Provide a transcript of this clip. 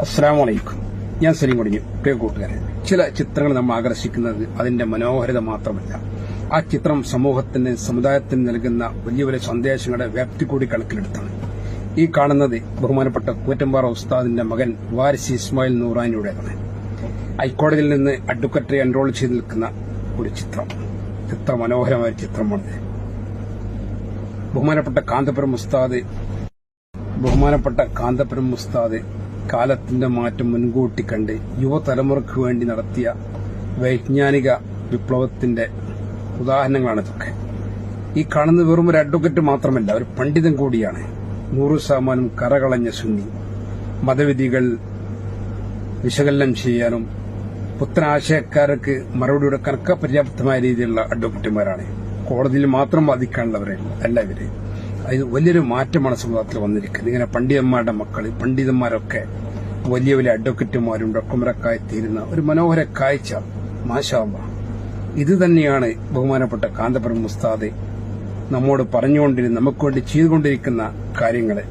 അസ്സാം വലൈക്കും ഞാൻ സലീം മുടിഞ്ഞു പ്രിയ കൂട്ടുകാരെ ചില ചിത്രങ്ങൾ നമ്മൾ ആകർഷിക്കുന്നത് അതിന്റെ മനോഹരത മാത്രമല്ല. ആ ചിത്രം സമൂഹത്തിന് സമുദായത്തിന് നൽകുന്ന വലിയ വലിയ സന്ദേശങ്ങളുടെ വ്യാപ്തി കൂടി കണക്കിലെടുത്താണ്. ഈ കാണുന്നത് ബഹുമാനപ്പെട്ട കൂറ്റമ്പാറ ഉസ്താദിന്റെ മകൻ വാരിസ് ഇസ്മായിൽ നൂറാനിയുടേതാണ്. ഹൈക്കോടതിയിൽ നിന്ന് അഡ്വക്കറ്റ് എൻറോൾ ചെയ്ത് നിൽക്കുന്ന ഒരു ചിത്രം. ചിത്ര മനോഹരമായ ചിത്രമാണ് ബഹുമാനപ്പെട്ട കാന്തപുരം ഉസ്താദ് ബഹുമാനപ്പെട്ട കാന്തപുരം ഉസ്താദ് കാലത്തിന്റെ മാറ്റം മുൻകൂട്ടി കണ്ട് യുവതലമുറയ്ക്ക് വേണ്ടി നടത്തിയ വൈജ്ഞാനിക വിപ്ലവത്തിന്റെ ഉദാഹരണങ്ങളാണ് ഇതൊക്കെ. ഈ കാണുന്ന വെറും ഒരു അഡ്വക്കറ്റ് മാത്രമല്ല ഒരു പണ്ഡിതൻ കൂടിയാണ്. നൂറു ശതമാനം കറകളഞ്ഞ സുന്നി. മതവിധികൾ വിശകലനം ചെയ്യാനും പുത്തനാശയക്കാർക്ക് മറുപടി കൊടുക്കാനൊക്കെ പര്യാപ്തമായ രീതിയിലുള്ള അഡ്വക്കറ്റുമാരാണ് കോടതിയിൽ മാത്രം വാദിക്കാനുള്ളവരെ അല്ല ഇവർ. അത് വലിയൊരു മാറ്റമാണ് സമൂഹത്തിൽ വന്നിരിക്കുന്നത്. ഇങ്ങനെ പണ്ഡിതന്മാരുടെ മക്കൾ പണ്ഡിതന്മാരൊക്കെ വലിയ വലിയ അഡ്വക്കറ്റുമാരും ഡോക്ടർമാരൊക്കെ തീരുന്ന ഒരു മനോഹര കാഴ്ച. മാഷാവ ഇത് തന്നെയാണ് ബഹുമാനപ്പെട്ട കാന്തപുരം മുസ്താദ് നമ്മോട് പറഞ്ഞുകൊണ്ടിരുന്ന നമുക്ക് വേണ്ടി ചെയ്തുകൊണ്ടിരിക്കുന്ന കാര്യങ്ങൾ.